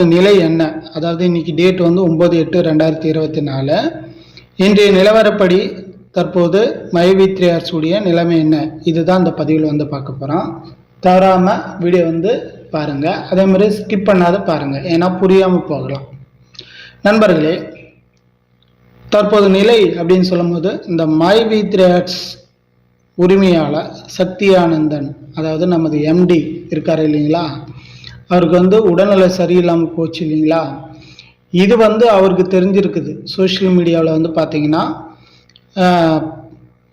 நிலை என்ன? அதாவது இன்னைக்கு டேட் வந்து ஒம்பது எட்டு ரெண்டாயிரத்தி இருபத்தி நாலு. இன்றைய நிலவரப்படி தற்போது மைவித்ரியார்ஸுடைய நிலைமை என்ன? இதுதான் இந்த பதிவில் வந்து பார்க்க போகிறோம் தவறாமல் வீடியோ வந்து பாருங்கள் அதே மாதிரி ஸ்கிப் பண்ணாத பாருங்கள் ஏன்னா புரியாமல் போகலாம். நண்பர்களே தற்போது நிலை அப்படின்னு சொல்லும்போது இந்த மை வித்ரியார்ஸ் உரிமையாளர் சக்தி ஆனந்தன் அதாவது நமது எம்டி இருக்கார் இல்லைங்களா? அவருக்கு வந்து உடல்நிலை சரியில்லாமல் போச்சு இல்லைங்களா? இது வந்து அவருக்கு தெரிஞ்சிருக்குது. சோஷியல் மீடியாவில் வந்து பார்த்தீங்கன்னா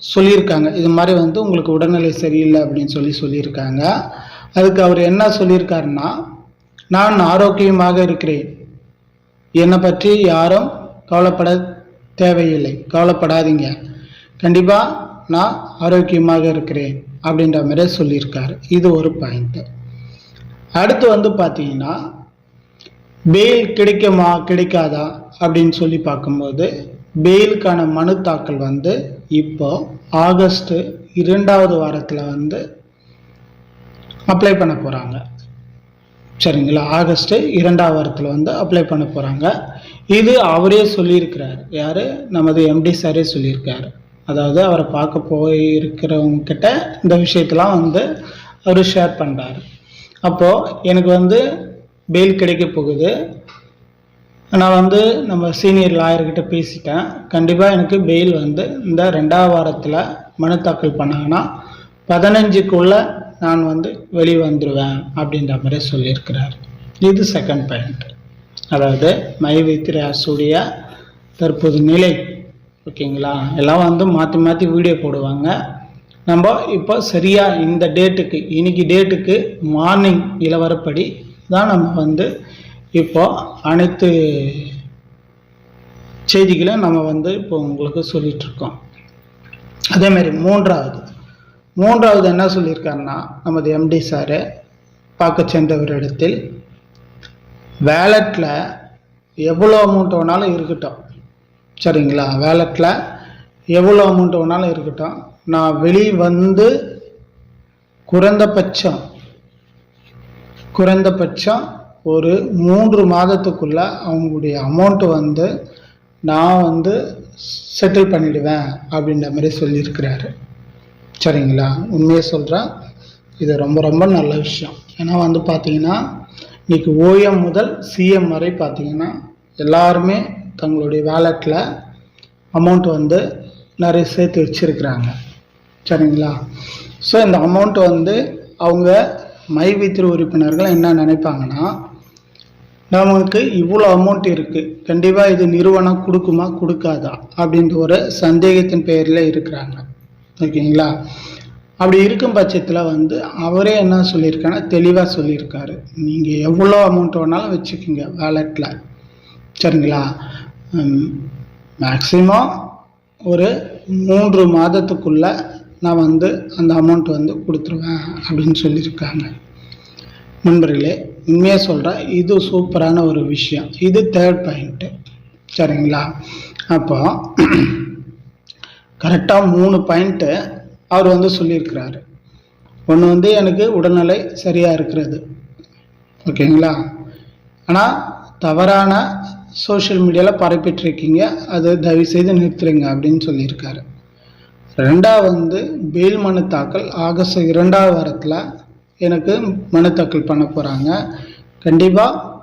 சொல்லியிருக்காங்க. இது மாதிரி வந்து உங்களுக்கு உடல்நிலை சரியில்லை அப்படின்னு சொல்லி சொல்லியிருக்காங்க. அதுக்கு அவர் என்ன சொல்லியிருக்காருன்னா நான் ஆரோக்கியமாக இருக்கிறேன். என்னை பற்றி யாரும் கவலைப்பட தேவையில்லை. கவலைப்படாதீங்க. கண்டிப்பாக நான் ஆரோக்கியமாக இருக்கிறேன். அப்படின்ற மாதிரி சொல்லியிருக்காரு. இது ஒரு பாயிண்ட்டு அடுத்து வந்து பார்த்தீங்கன்னா பெயில் கிடைக்குமா கிடைக்காதா அப்படின்னு சொல்லி பார்க்கும்போது பெயிலுக்கான மனு தாக்கல் வந்து இப்போ ஆகஸ்ட் இரண்டாவது வாரத்தில் வந்து அப்ளை பண்ண போகிறாங்க சரிங்களா? ஆகஸ்ட் இரண்டாவது வாரத்தில் வந்து அப்ளை பண்ண போகிறாங்க இது அவரே சொல்லியிருக்கிறார். யார்? நமது எம்டி சாரே சொல்லியிருக்காரு. அதாவது அவரை பார்க்க போயிருக்கிறவங்க கிட்ட இந்த விஷயத்தெலாம் வந்து அவர் ஷேர் பண்ணுறாரு அப்போது எனக்கு வந்து பெயில் கிடைக்க போகுது. நான் வந்து நம்ம சீனியர் லாயர்கிட்ட பேசிட்டேன். கண்டிப்பாக எனக்கு பெயில் வந்து இந்த ரெண்டாவது வாரத்தில் மனு தாக்கல் பண்ணாங்கன்னா பதினஞ்சுக்குள்ளே நான் வந்து வெளியே வந்துடுவேன் அப்படின்ற மாதிரி சொல்லியிருக்கிறார். இது செகண்ட் பாயிண்ட் அதாவது மை வித்ராசுடைய தற்போது நிலை. ஓகேங்களா? எல்லாம் வந்து மாற்றி மாற்றி வீடியோ போடுவாங்க. நம்ம இப்போ சரியாக இந்த டேட்டுக்கு இன்னைக்கு டேட்டுக்கு மார்னிங் இளவரப்படி தான் நம்ம வந்து இப்போ அனைத்து செய்திகளும் நம்ம வந்து இப்போ உங்களுக்கு சொல்லிகிட்ருக்கோம் இருக்கோம். அதே மாதிரி மூன்றாவது மூன்றாவது என்ன சொல்லியிருக்காருன்னா நமது எம்டி சாரு பார்க்க சென்றவரிடத்தில் வேலட்டில் எவ்வளோ அமௌண்ட் வேணாலும் இருக்கட்டும். சரிங்களா? வேலட்டில் எவ்வளோ அமௌண்ட் வேணாலும் இருக்கட்டும். நான் வெளியே வந்து குறைந்தபட்சம் குறைந்தபட்சம் ஒரு மூன்று மாதத்துக்குள்ள அவங்களுடைய அமௌண்ட்டு வந்து நான் வந்து செட்டில் பண்ணிடுவேன் அப்படின்ற மாதிரி சொல்லியிருக்கிறாரு. சரிங்களா? உண்மையை சொல்கிறேன் இது ரொம்ப ரொம்ப நல்ல விஷயம். ஏன்னா வந்து பார்த்தீங்கன்னா இன்றைக்கி ஓஎம் முதல் சிஎம் வரை பார்த்தீங்கன்னா எல்லாருமே தங்களுடைய வேலெட்டில் அமௌண்ட் வந்து நிறைய சேர்த்து வச்சுருக்கிறாங்க. சரிங்களா? ஸோ இந்த அமௌண்ட் வந்து அவங்க மைவித்திரு உறுப்பினர்கள் என்ன நினைப்பாங்கன்னா நமக்கு இவ்வளோ அமௌண்ட் இருக்குது கண்டிப்பாக இது நிறுவனம் கொடுக்குமா கொடுக்காதா? அப்படின்ற ஒரு சந்தேகத்தின் பெயரில் இருக்கிறாங்க. ஓகேங்களா? அப்படி இருக்கும் பட்சத்தில் வந்து அவரே என்ன சொல்லியிருக்காருன்னா தெளிவாக சொல்லியிருக்காரு. நீங்கள் எவ்வளோ அமௌண்ட் வேணாலும் வச்சுக்கோங்க வேலெட்டில் சரிங்களா? மேக்ஸிமம் ஒரு மூன்று மாதத்துக்குள்ள நான் வந்து அந்த அமௌண்ட் வந்து கொடுத்துருவேன் அப்படின்னு சொல்லியிருக்காங்க. நண்பர்களே உண்மையாக சொல்கிறேன் இது சூப்பரான ஒரு விஷயம். இது தேர்ட் பாயிண்ட்டு சரிங்களா? அப்போ கரெக்டாக மூணு பாயிண்ட்டு அவர் வந்து சொல்லியிருக்கிறாரு. ஒன்று வந்து எனக்கு உடல்நிலை சரியாக இருக்கிறது. ஓகேங்களா? ஆனால் தவறான சோஷியல் மீடியாவில் பரப்பிட்டுருக்கீங்க. அதை தயவு செய்து நிறுத்துறீங்க அப்படின்னு சொல்லியிருக்காரு. ரெண்டாவது வந்து பெயில் மனு தாக்கல் ஆகஸ்ட் இரண்டாவது வாரத்தில் எனக்கு மனு தாக்கல் பண்ண போகிறாங்க கண்டிப்பாக